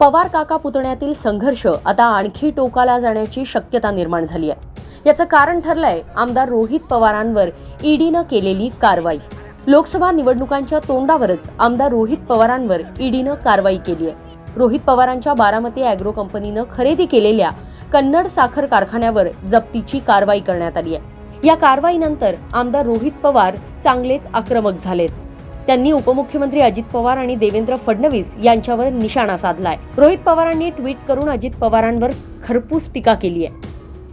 पवार काका पुतण्यातील संघर्ष आता आणखी टोकाला जाण्याची शक्यता निर्माण झाली आहे. याचं कारण ठरलंय आमदार रोहित पवारांवर ईडीनं केलेली कारवाई. लोकसभा निवडणुकांच्या तोंडावरच आमदार रोहित पवारांवर ईडीनं कारवाई केली आहे. रोहित पवारांच्या बारामती अॅग्रो कंपनीनं खरेदी केलेल्या कन्नड साखर कारखान्यावर जप्तीची कारवाई करण्यात आली आहे. या कारवाईनंतर आमदार रोहित पवार चांगलेच आक्रमक झालेत. त्यांनी उपमुख्यमंत्री अजित पवार आणि देवेंद्र फडणवीस यांच्यावर निशाणा साधलाय. रोहित पवारांनी ट्विट करून अजित पवारांवर खरपूस टीका केली आहे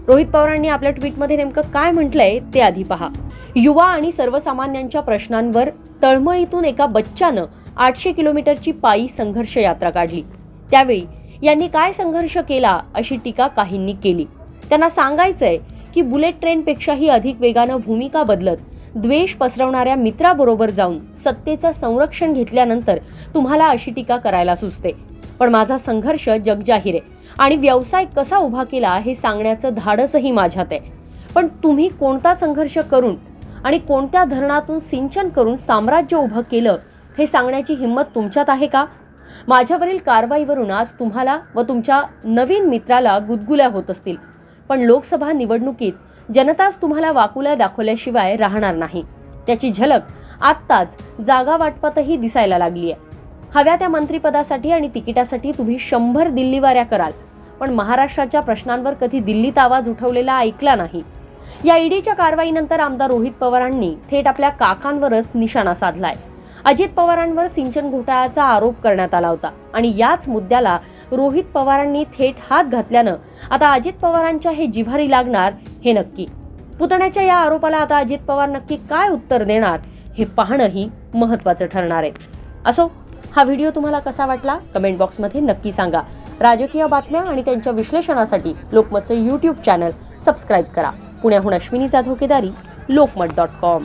रोहित पवारांनी आपल्या ट्विटमध्ये नेमकं काय म्हटलंय ते आधी पहा. युवा आणि सर्वसामान्यांच्या प्रश्नांवर तळमळीतून एका बच्चानं आठशे किलोमीटरची पायी संघर्ष यात्रा काढली. त्यावेळी यांनी काय संघर्ष केला अशी टीका काहींनी केली. त्यांना सांगायचंय की बुलेट ट्रेनपेक्षाही अधिक वेगानं भूमिका बदलत द्वेष पसरवणाऱ्या मित्राबरोबर जाऊन सत्तेचं संरक्षण घेतल्यानंतर तुम्हाला अशी टीका करायला सुचते. पण माझा संघर्ष जगजाहीर आहे आणि व्यवसाय कसा उभा केला हे सांगण्याचं धाडसही माझ्यात आहे. पण तुम्ही कोणता संघर्ष करून आणि कोणत्या धरणातून सिंचन करून साम्राज्य उभं केलं हे सांगण्याची हिंमत तुमच्यात आहे का? माझ्यावरील कारवाईवरून आज तुम्हाला व तुमच्या नवीन मित्राला गुदगुल्या होत असतील. पण लोकसभा निवडणुकीत जनताच तुम्हाला वाकुल्या दाखवल्याशिवाय राहणार नाही. त्याची झलक आत्ताच जागा वाटपातही दिसायला लागली आहे हव्या त्या मंत्रिपदासाठी आणि तिकिटासाठी तुम्ही शंभर दिल्लीवाऱ्या कराल. पण महाराष्ट्राच्या प्रश्नांवर कधी दिल्लीत आवाज उठवलेला ऐकला नाही. या ईडीच्या कारवाईनंतर आमदार रोहित पवारांनी थेट आपल्या काकांवरच निशाणा साधलाय. अजित पवारांवर सिंचन घोटाळ्याचा आरोप करण्यात आला होता आणि याच मुद्द्याला रोहित पवारांनी थेट हात घातल्यानं आता अजित पवारांच्या हे जिव्हारी लागणार हे नक्की. पुतण्याच्या या आरोपाला आता अजित पवार नक्की काय उत्तर देणार हे पाहणंही महत्वाचं ठरणार आहे. असो हा व्हिडिओ तुम्हाला कसा वाटला? कमेंट बॉक्समध्ये नक्की सांगा. राजकीय बातम्या आणि त्यांच्या विश्लेषणासाठी लोकमतचं यूट्यूब चॅनल सबस्क्राईब करा. पुण्याहून अश्विनी जाधव केदारी लोकमत डॉट कॉम.